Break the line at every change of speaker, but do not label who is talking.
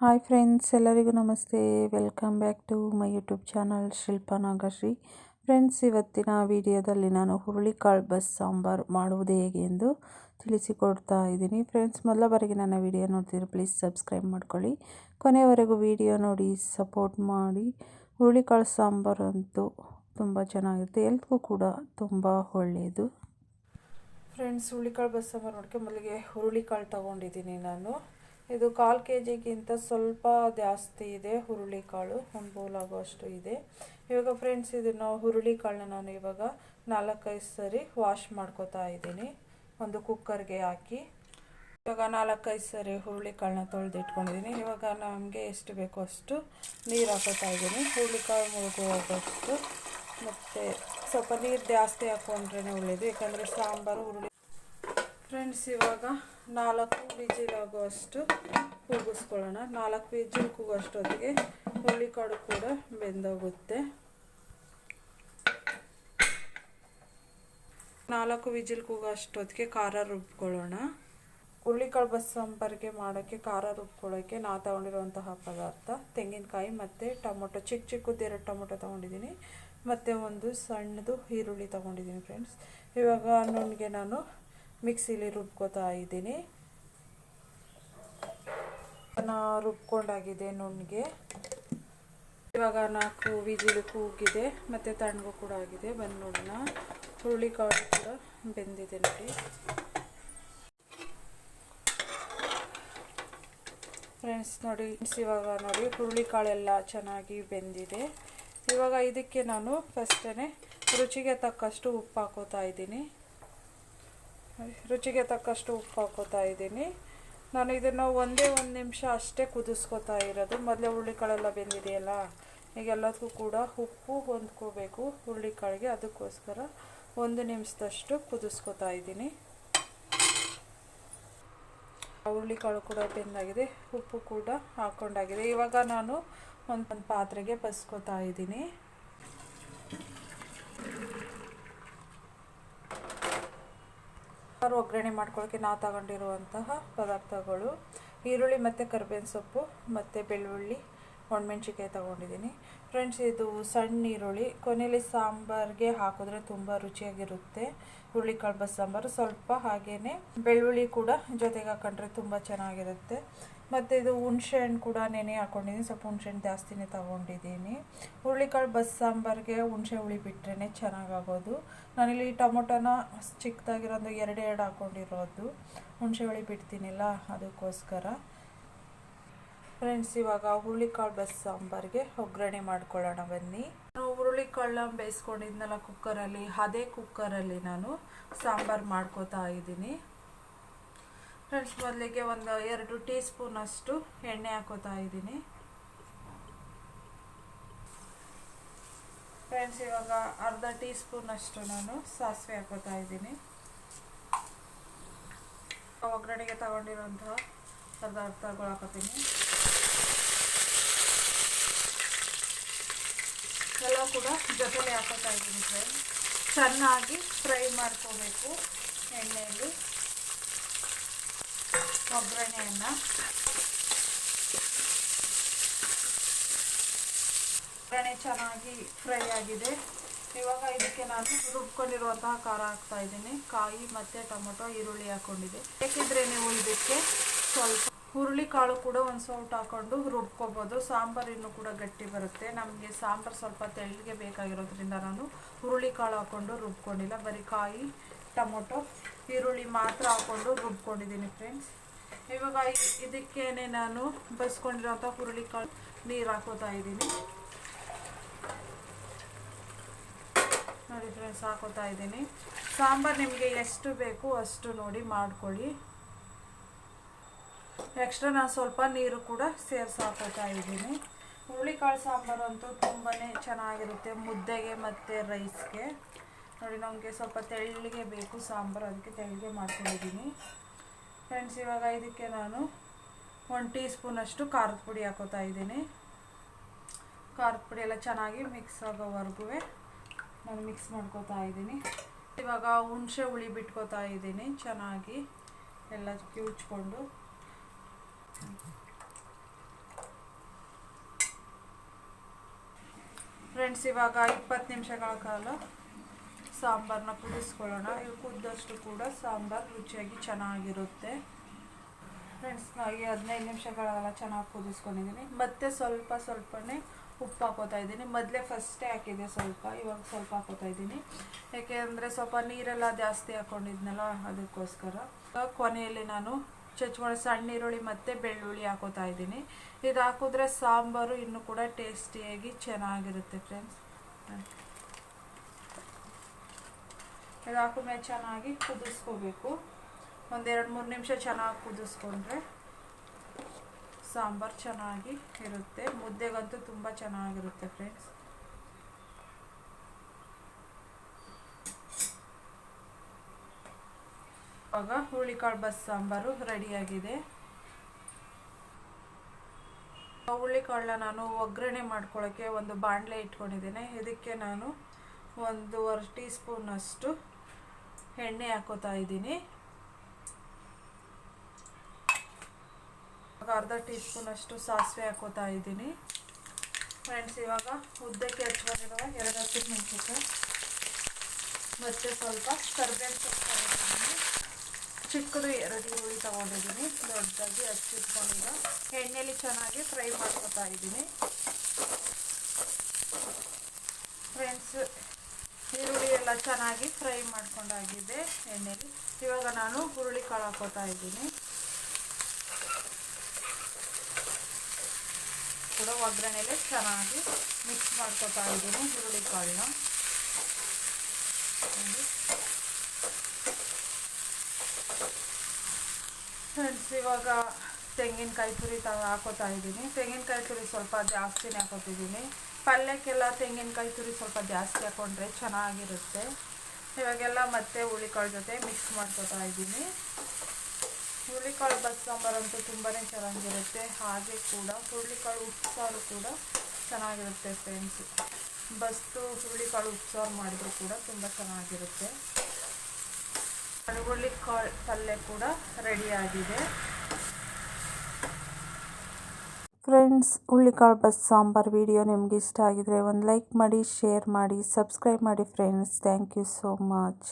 Hi friends ಎಲ್ಲರಿಗೂ ನಮಸ್ತೆ. Welcome back to my YouTube channel Shilpa Nagashree friends ಇವತ್ತಿನ ವಿಡಿಯೋದಲ್ಲಿ ನಾನು ಹುರುಳಿಕಾಳು ಬಸ್ ಸಾಂಬಾರು ಮಾಡುವುದು ಹೇಗೆ ಎಂದು ತಿಳಿಸಿಕೊಡ್ತಾ ಇದ್ದೀನಿ. ಫ್ರೆಂಡ್ಸ್ ಮೊದಲ ಬಾರಿಗೆ ನನ್ನ ವಿಡಿಯೋ ನೋಡ್ತಿದ್ರೆ ಪ್ಲೀಸ್ ಸಬ್ಸ್ಕ್ರೈಬ್ ಮಾಡ್ಕೊಳ್ಳಿ. ಕೊನೆಯವರೆಗೂ ವಿಡಿಯೋ ನೋಡಿ ಸಪೋರ್ಟ್ ಮಾಡಿ. ಹುರುಳಿಕಾಳು ಸಾಂಬಾರು ಅಂತೂ ತುಂಬ ಚೆನ್ನಾಗಿರುತ್ತೆ ಎಲ್ತ್ಗೂ ಕೂಡ ತುಂಬ ಒಳ್ಳೆಯದು. ಫ್ರೆಂಡ್ಸ್ ಹುರುಳಿಕಾಳು ಬಸ್ ಸಾಂಬಾರು ನೋಡ್ಕೊಂಡು ಮೊದಲಿಗೆ ಹುರುಳಿಕಾಳು ತೊಗೊಂಡಿದ್ದೀನಿ ನಾನು. ಇದು ಕಾಲು ಕೆ ಜಿಗಿಂತ ಸ್ವಲ್ಪ ಜಾಸ್ತಿ ಇದೆ ಹುರುಳಿಕಾಳು ಒಂದು ಬೌಲ್ ಇದೆ. ಇವಾಗ ಫ್ರೆಂಡ್ಸ್ ಇದನ್ನು ಹುರುಳಿಕಾಳನ್ನ ನಾನು ಇವಾಗ ನಾಲ್ಕೈದು ಸರಿ ವಾಶ್ ಮಾಡ್ಕೋತಾ ಇದ್ದೀನಿ. ಒಂದು ಕುಕ್ಕರ್ಗೆ ಹಾಕಿ. ಇವಾಗ ನಾಲ್ಕೈದು ಸರಿ ಹುರುಳಿಕಾಳನ್ನ ತೊಳೆದು ಇಟ್ಕೊಂಡಿದ್ದೀನಿ ಇವಾಗ ನಮಗೆ ಎಷ್ಟು ಬೇಕೋ ಅಷ್ಟು ನೀರು ಹಾಕೋತಾ ಇದ್ದೀನಿ. ಹುರುಳಿಕಾಳು ಮುಳುಗುವಾಗಷ್ಟು ಮತ್ತು ಸ್ವಲ್ಪ ನೀರು ಜಾಸ್ತಿ ಹಾಕ್ಕೊಂಡ್ರೆ ಒಳ್ಳೆಯದು ಯಾಕಂದರೆ ಸಾಂಬಾರು ಹುರುಳಿ. ಫ್ರೆಂಡ್ಸ್ ಇವಾಗ ನಾಲ್ಕು ವಿಜಿಲ್ ಆಗುವಷ್ಟು ಕೂಗಿಸ್ಕೊಳ್ಳೋಣ. ನಾಲ್ಕು ವಿಜಿಲ್ ಕೂಗೋಷ್ಟೊತ್ತಿಗೆ ಹುರುಳಿಕಾಳು ಕೂಡ ಬೆಂದೋಗುತ್ತೆ. ನಾಲ್ಕು ವಿಜಿಲ್ ಕೂಗೋಷ್ಟೊತ್ತಿಗೆ ಖಾರ ರುಬ್ಕೊಳ್ಳೋಣ. ಹುರುಳಿಕಾಳು ಬಸ್ ಸಂಪರ್ಕೆ ಮಾಡೋಕ್ಕೆ, ಖಾರ ರುಬ್ಕೊಳ್ಳೋಕ್ಕೆ ನಾ ತೊಗೊಂಡಿರುವಂತಹ ಪದಾರ್ಥ, ತೆಂಗಿನಕಾಯಿ ಮತ್ತು ಟೊಮೊಟೊ, ಚಿಕ್ಕ ಚಿಕ್ಕದ್ದು ಎರಡು ಟೊಮೊಟೊ ತೊಗೊಂಡಿದ್ದೀನಿ. ಮತ್ತು ಒಂದು ಸಣ್ಣದು ಈರುಳ್ಳಿ ತೊಗೊಂಡಿದ್ದೀನಿ ಫ್ರೆಂಡ್ಸ್ ಇವಾಗ ನನಗೆ ನಾನು ಮಿಕ್ಸಿಲಿ ರುಬ್ಕೋತಾ ಇದ್ದೀನಿ. ರುಬ್ಕೊಂಡಾಗಿದೆ ನುಣ್ಣಗೆ. ಇವಾಗ ನಾಲ್ಕು ವಿಜಿಲು ಕೂಗಿದೆ, ಮತ್ತು ತಣ್ಣಗೂ ಕೂಡ ಆಗಿದೆ. ಬಂದು ನೋಡೋಣ. ಹುರುಳಿಕಾಳು ಕೂಡ ಬೆಂದಿದೆ ನೋಡಿ. ಫ್ರೆಂಡ್ಸ್ ನೋಡಿ ಇವಾಗ ನೋಡಿ ಹುರುಳಿಕಾಳೆಲ್ಲ ಚೆನ್ನಾಗಿ ಬೆಂದಿದೆ. ಇವಾಗ ಇದಕ್ಕೆ ನಾನು ಫಸ್ಟೇ ರುಚಿಗೆ ತಕ್ಕಷ್ಟು ಉಪ್ಪು ಹಾಕೋತಾ ಇದ್ದೀನಿ. ರುಚಿಗೆ ತಕ್ಕಷ್ಟು ಉಪ್ಪು ಹಾಕೋತಾ ಇದ್ದೀನಿ. ನಾನು ಇದನ್ನು ಒಂದೇ ಒಂದು ನಿಮಿಷ ಅಷ್ಟೇ ಕುದಿಸ್ಕೊತಾ ಇರೋದು. ಮೊದಲೇ ಹುರುಳಿಕಾಳೆಲ್ಲ ಬೆಂದಿದೆಯಲ್ಲ ಈಗ ಎಲ್ಲದಕ್ಕೂ ಕೂಡ ಉಪ್ಪು ಹೊಂದ್ಕೋಬೇಕು ಹುರುಳಿಕಾಳಿಗೆ. ಅದಕ್ಕೋಸ್ಕರ ಒಂದು ನಿಮಿಷದಷ್ಟು ಕುದಿಸ್ಕೊತಾ ಇದ್ದೀನಿ. ಹುರುಳಿಕಾಳು ಕೂಡ ಬೆಂದಾಗಿದೆ. ಉಪ್ಪು ಕೂಡ ಹಾಕ್ಕೊಂಡಾಗಿದೆ ಇವಾಗ ನಾನು ಒಂದು ಪಾತ್ರೆಗೆ ಬಸ್ಕೋತಾ ಇದ್ದೀನಿ. ಒಗ್ಗರಣೆ ಮಾಡ್ಕೊಳ್ಳೋಕ್ಕೆ ನಾವು ತಗೊಂಡಿರುವಂತಹ ಪದಾರ್ಥಗಳು. ಈರುಳ್ಳಿ ಮತ್ತು ಕರ್ಬೇವಿನ ಸೊಪ್ಪು ಮತ್ತು ಬೆಳ್ಳುಳ್ಳಿ. ಒಣಮೆಣ್ಸಿಕಾಯಿ ತೊಗೊಂಡಿದ್ದೀನಿ. ಫ್ರೆಂಡ್ಸ್ ಇದು ಸಣ್ಣ ಈರುಳ್ಳಿ. ಕೊನೆಯಲ್ಲಿ ಸಾಂಬಾರಿಗೆ ಹಾಕಿದ್ರೆ ತುಂಬ ರುಚಿಯಾಗಿರುತ್ತೆ. ಹುರುಳಿಕಾಳು ಬಸ್ ಸಾಂಬಾರು ಸ್ವಲ್ಪ ಹಾಗೆಯೇ ಬೆಳ್ಳುಳ್ಳಿ ಕೂಡ ಜೊತೆಗೆ ಹಾಕೊಂಡ್ರೆ ತುಂಬ ಚೆನ್ನಾಗಿರುತ್ತೆ. ಮತ್ತು ಇದು ಹುಣ್ಸೆಹಣ್ಣು ಕೂಡ ನೆನೆ ಹಾಕೊಂಡಿದ್ದೀನಿ. ಸ್ವಲ್ಪ ಹುಣ್ಸೆಹಣ್ಣು ಜಾಸ್ತಿನೇ ತೊಗೊಂಡಿದ್ದೀನಿ. ಹುರುಳಿಕಾಳು ಬಸ್ ಸಾಂಬಾರಿಗೆ ಹುಣಸೆ ಹುಳಿ ಬಿಟ್ರೇ ಚೆನ್ನಾಗಾಗೋದು. ನಾನಿಲ್ಲಿ ಟೊಮೊಟೊನ ಚಿಕ್ಕದಾಗಿರೋದು ಎರಡು ಎರಡು ಹಾಕ್ಕೊಂಡಿರೋದು ಹುಣಸೆ ಹುಳಿ ಬಿಡ್ತೀನಿಲ್ಲ ಅದಕ್ಕೋಸ್ಕರ. ಫ್ರೆಂಡ್ಸ್ ಇವಾಗ ಹುರುಳಿಕಾಳು ಬಸ್ ಸಾಂಬಾರಿಗೆ ಒಗ್ಗರಣೆ ಮಾಡ್ಕೊಳ್ಳೋಣ ಬನ್ನಿ. ನಾನು ಹುರುಳಿಕಾಳನ್ನ ಬೇಯಿಸ್ಕೊಂಡಿದ್ನಲ್ಲ ಕುಕ್ಕರಲ್ಲಿ, ಅದೇ ಕುಕ್ಕರಲ್ಲಿ ನಾನು ಸಾಂಬಾರು ಮಾಡ್ಕೋತಾ ಇದ್ದೀನಿ. ಫ್ರೆಂಡ್ಸ್ ಮೊದಲಿಗೆ ಒಂದು ಎರಡು ಟೀ ಸ್ಪೂನಷ್ಟು ಎಣ್ಣೆ ಹಾಕೋತಾ ಇದ್ದೀನಿ. ಫ್ರೆಂಡ್ಸ್ ಇವಾಗ ಅರ್ಧ ಟೀ ಸ್ಪೂನಷ್ಟು ನಾನು ಸಾಸಿವೆ ಹಾಕೋತಾ ಇದ್ದೀನಿ. ಒಗ್ಗರಣೆಗೆ ತಗೊಂಡಿರುವಂತಹ ಪದಾರ್ಥಗಳು ಹಾಕೋತೀನಿ. ಎಲ್ಲ ಕೂಡ ಜೊತೆಲೆ ಹಾಕೋತಾ ಇದ್ದೀನಿ ಫ್ರೆಂಡ್ಸ್ ಚೆನ್ನಾಗಿ ಫ್ರೈ ಮಾಡ್ಕೋಬೇಕು ಎಣ್ಣೆಯಲ್ಲಿ ಒಗ್ಗರಣೆಯನ್ನು ಒಗ್ಗರಣೆ ಚೆನ್ನಾಗಿ ಫ್ರೈ ಆಗಿದೆ. ಇವಾಗ ಇದಕ್ಕೆ ನಾನು ರುಬ್ಕೊಂಡಿರುವಂತಹ ಖಾರ ಹಾಕ್ತಾ ಇದ್ದೀನಿ. ಕಾಯಿ ಮತ್ತು ಟೊಮೊಟೊ ಈರುಳ್ಳಿ ಹಾಕೊಂಡಿದೆ ಬೇಕಿದ್ರೆ ನೀವು ಇದಕ್ಕೆ ಸ್ವಲ್ಪ ಹುರುಳಿ ಕಾಳು ಕೂಡ ಒಂದು ಸೌಟ್ ಹಾಕೊಂಡು ರುಬ್ಕೋಬೋದು. ಸಾಂಬಾರು ಇನ್ನೂ ಕೂಡ ಗಟ್ಟಿ ಬರುತ್ತೆ. ನಮಗೆ ಸಾಂಬಾರು ಸ್ವಲ್ಪ ತೆಳ್ಳಗೆ ಬೇಕಾಗಿರೋದ್ರಿಂದ ನಾನು ಹುರುಳಿ ಕಾಳು ಹಾಕ್ಕೊಂಡು ರುಬ್ಕೊಂಡಿಲ್ಲ. ಬರೀ ಕಾಯಿ, ಟೊಮೊಟೊ, ಈರುಳ್ಳಿ ಮಾತ್ರ ಹಾಕ್ಕೊಂಡು ರುಬ್ಕೊಂಡಿದ್ದೀನಿ ಫ್ರೆಂಡ್ಸ್. ಇವಾಗ ಇದಕ್ಕೇನೆ ನಾನು ಬಸ್ಕೊಂಡಿರೋಂಥ ಹುರುಳಿಕಾಳು ನೀರು ಹಾಕೋತಾ ಇದ್ದೀನಿ. ನೋಡಿ ಫ್ರೆಂಡ್ಸ್, ಹಾಕೋತಾ ಇದ್ದೀನಿ. ಸಾಂಬಾರು ನಿಮಗೆ ಎಷ್ಟು ಬೇಕು ಅಷ್ಟು ನೋಡಿ ಮಾಡ್ಕೊಳ್ಳಿ. ಎಕ್ಸ್ಟ್ರಾ ನಾನು ಸ್ವಲ್ಪ ನೀರು ಕೂಡ ಸೇರಿಸಿ ಹಾಕೋತಾ ಇದ್ದೀನಿ ಹುರುಳಿಕಾಳು ಸಾಂಬಾರು ಅಂತೂ ತುಂಬಾ ಚೆನ್ನಾಗಿರುತ್ತೆ ಮುದ್ದೆಗೆ ಮತ್ತು ರೈಸ್ಗೆ ನೋಡಿ, ನಮಗೆ ಸ್ವಲ್ಪ ತೆಳ್ಳಗೆ ಬೇಕು ಸಾಂಬಾರು, ಅದಕ್ಕೆ ತೆಳ್ಳಗೆ ಮಾಡ್ಕೊಂಡಿದ್ದೀನಿ. ಫ್ರೆಂಡ್ಸ್ ಇವಾಗ ಇದಕ್ಕೆ ನಾನು ಒನ್ ಟೀ ಸ್ಪೂನಷ್ಟು ಖಾರದ ಪುಡಿ ಹಾಕೋತಾ ಇದ್ದೀನಿ. ಖಾರದ ಪುಡಿ ಎಲ್ಲ ಚೆನ್ನಾಗಿ ಮಿಕ್ಸ್ ಆಗೋವರೆಗೂ ನಾನು ಮಿಕ್ಸ್ ಮಾಡ್ಕೋತಾ ಇದ್ದೀನಿ. ಇವಾಗ ಹುಣಸೆ ಹುಳಿ ಬಿಟ್ಕೋತಾ ಇದ್ದೀನಿ, ಚೆನ್ನಾಗಿ ಎಲ್ಲ ಕಿವುಚ್ಕೊಂಡು ಫ್ರೆಂಡ್ಸ್ ಇವಾಗ ಇಪ್ಪತ್ತು ನಿಮಿಷಗಳ ಕಾಲ. ಸಾಂಬಾರನ್ನ ಕುದಿಸ್ಕೊಳ್ಳೋಣ. ಇವು ಕುದ್ದಷ್ಟು ಕೂಡ ಸಾಂಬಾರ್ ರುಚಿಯಾಗಿ ಚೆನ್ನಾಗಿರುತ್ತೆ. ಫ್ರೆಂಡ್ಸ್ ಈ ಹದಿನೈದು ಕಾಲ ಚೆನ್ನಾಗಿ ಕುದಿಸ್ಕೊಂಡಿದ್ದೀನಿ. ಮತ್ತೆ ಸ್ವಲ್ಪ ಸ್ವಲ್ಪನೇ ಉಪ್ಪು ಹಾಕೋತಾ ಇದ್ದೀನಿ. ಮೊದಲೇ ಫಸ್ಟೇ ಹಾಕಿದ್ದೆ ಸ್ವಲ್ಪ. ಇವಾಗ ಸ್ವಲ್ಪ ಹಾಕೋತಾ ಇದ್ದೀನಿ. ಯಾಕೆ ಅಂದರೆ ಸ್ವಲ್ಪ ನೀರೆಲ್ಲ ಜಾಸ್ತಿ ಹಾಕ್ಕೊಂಡಿದ್ನಲ್ಲ ಅದಕ್ಕೋಸ್ಕರ. ಕೊನೆಯಲ್ಲಿ ನಾನು ಚಚ್ಮಾಡ ಸಣ್ಣ ಈರುಳ್ಳಿ ಮತ್ತು ಬೆಳ್ಳುಳ್ಳಿ ಹಾಕೋತಾ ಇದ್ದೀನಿ. ಇದು ಹಾಕಿದ್ರೆ ಸಾಂಬಾರು ಇನ್ನೂ ಕೂಡ ಟೇಸ್ಟಿಯಾಗಿ ಚೆನ್ನಾಗಿರುತ್ತೆ ಫ್ರೆಂಡ್ಸ್ ಇದು ಹಾಕಿದ್ಮೇಲೆ ಚೆನ್ನಾಗಿ ಕುದಿಸ್ಕೋಬೇಕು. ಒಂದೆರಡು ಮೂರು ನಿಮಿಷ ಚೆನ್ನಾಗಿ ಕುದಿಸ್ಕೊಂಡ್ರೆ ಸಾಂಬಾರು ಚೆನ್ನಾಗಿ ಇರುತ್ತೆ. ಮುದ್ದೆಗಂತೂ ತುಂಬ ಚೆನ್ನಾಗಿರುತ್ತೆ ಫ್ರೆಂಡ್ಸ್ ಇವಾಗ ಹುಳಿಕಾಳು ಬಸ್ ಸಾಂಬಾರು ರೆಡಿಯಾಗಿದೆ ಹುಳಿಕಾಳನ್ನ ನಾನು ಒಗ್ಗರಣೆ ಮಾಡ್ಕೊಳ್ಳೋಕ್ಕೆ ಒಂದು ಬಾಣಲೆ ಇಟ್ಕೊಂಡಿದ್ದೇನೆ. ಇದಕ್ಕೆ ನಾನು ಒಂದೂವರೆ ಟೀ ಸ್ಪೂನಷ್ಟು ಎಣ್ಣೆ ಹಾಕೋತಾ ಇದ್ದೀನಿ. ಅರ್ಧ ಟೀ ಸ್ಪೂನಷ್ಟು ಸಾಸಿವೆ ಹಾಕೋತಾ ಇದ್ದೀನಿ. ಫ್ರೆಂಡ್ಸ್, ಇವಾಗ ಉದ್ದಕ್ಕೆ ಹಚ್ಕೊಂಡಿರುವ ಎರಡು ಹಸಿಮೆಣಸಿನ್ಕಾಯಿ ಮತ್ತು ಸ್ವಲ್ಪ ಕರ್ಬೇವು ಸೊಪ್ಪು ಚಿಕ್ಕದು ಎರಡು ಈರುಳ್ಳಿ ತೊಗೊಂಡಿದ್ದೀನಿ. ದೊಡ್ಡದಾಗಿ ಹಚ್ಚಿಟ್ಕೊಂಡಿದ್ದ ಎಣ್ಣೆಲಿ ಚೆನ್ನಾಗಿ ಫ್ರೈ ಮಾಡ್ಕೊತಾ ಇದ್ದೀನಿ. ಫ್ರೆಂಡ್ಸ್ ಈರುಳ್ಳಿ ಎಲ್ಲ ಚೆನ್ನಾಗಿ ಫ್ರೈ ಮಾಡ್ಕೊಂಡಾಗಿದೆ ಎಣ್ಣೆಲಿ. ಇವಾಗ ನಾನು ಹುರುಳಿ ಕಾಳು ಹಾಕೋತಾ ಇದ್ದೀನಿ. ಕೂಡ ಒಗ್ಗರಣೆಲೆ ಚೆನ್ನಾಗಿ ಮಿಕ್ಸ್ ಮಾಡ್ಕೊತಾ ಇದ್ದೀನಿ ಹುರುಳಿ ಕಾಳನ್ನ. ಫ್ರೆಂಡ್ಸ್ ಇವಾಗ ತೆಂಗಿನಕಾಯಿ ತುರಿ ತ ಹಾಕೋತಾ ಇದ್ದೀನಿ. ತೆಂಗಿನಕಾಯಿ ತುರಿ ಸ್ವಲ್ಪ ಜಾಸ್ತಿನೇ ಹಾಕೋತಿದ್ದೀನಿ. ಪಲ್ಯಕ್ಕೆಲ್ಲ ತೆಂಗಿನಕಾಯಿ ತುರಿ ಸ್ವಲ್ಪ ಜಾಸ್ತಿ ಹಾಕೊಂಡ್ರೆ ಚೆನ್ನಾಗಿರುತ್ತೆ. ಇವಾಗೆಲ್ಲ ಮತ್ತೆ ಹುಳಿಕಾಳು ಜೊತೆ ಮಿಕ್ಸ್ ಮಾಡ್ಕೊತಾ ಇದ್ದೀನಿ. ಹುರುಳಿಕಾಳು ಬಸ್ ಸಾಂಬಾರಂತೂ ತುಂಬಾ ಚೆನ್ನಾಗಿರುತ್ತೆ. ಹಾಗೆ ಕೂಡ ಹುರುಳಿಕಾಳು ಉಪ್ಸಾರು ಕೂಡ ಚೆನ್ನಾಗಿರುತ್ತೆ ಫ್ರೆಂಡ್ಸ್ ಬಸ್ತು ಹುರುಳಿಕಾಳು ಉಪ್ಸಾರು ಮಾಡಿದ್ರು ಕೂಡ ತುಂಬ ಚೆನ್ನಾಗಿರುತ್ತೆ. ಹುರುಳಿಕಾಳು ಪಲ್ಯ ಕೂಡ ರೆಡಿಯಾಗಿದೆ.
ಫ್ರೆಂಡ್ಸ್ ಹುಳ್ಳಿಕಾಳು ಬಸ್ ಸಾಂಬಾರ್ ವಿಡಿಯೋ ನಿಮ್ಗೆ ಇಷ್ಟ ಆಗಿದ್ರೆ ಒಂದು ಲೈಕ್ ಮಾಡಿ, ಶೇರ್ ಮಾಡಿ, ಸಬ್ಸ್ಕ್ರೈಬ್ ಮಾಡಿ friends. Thank you so much.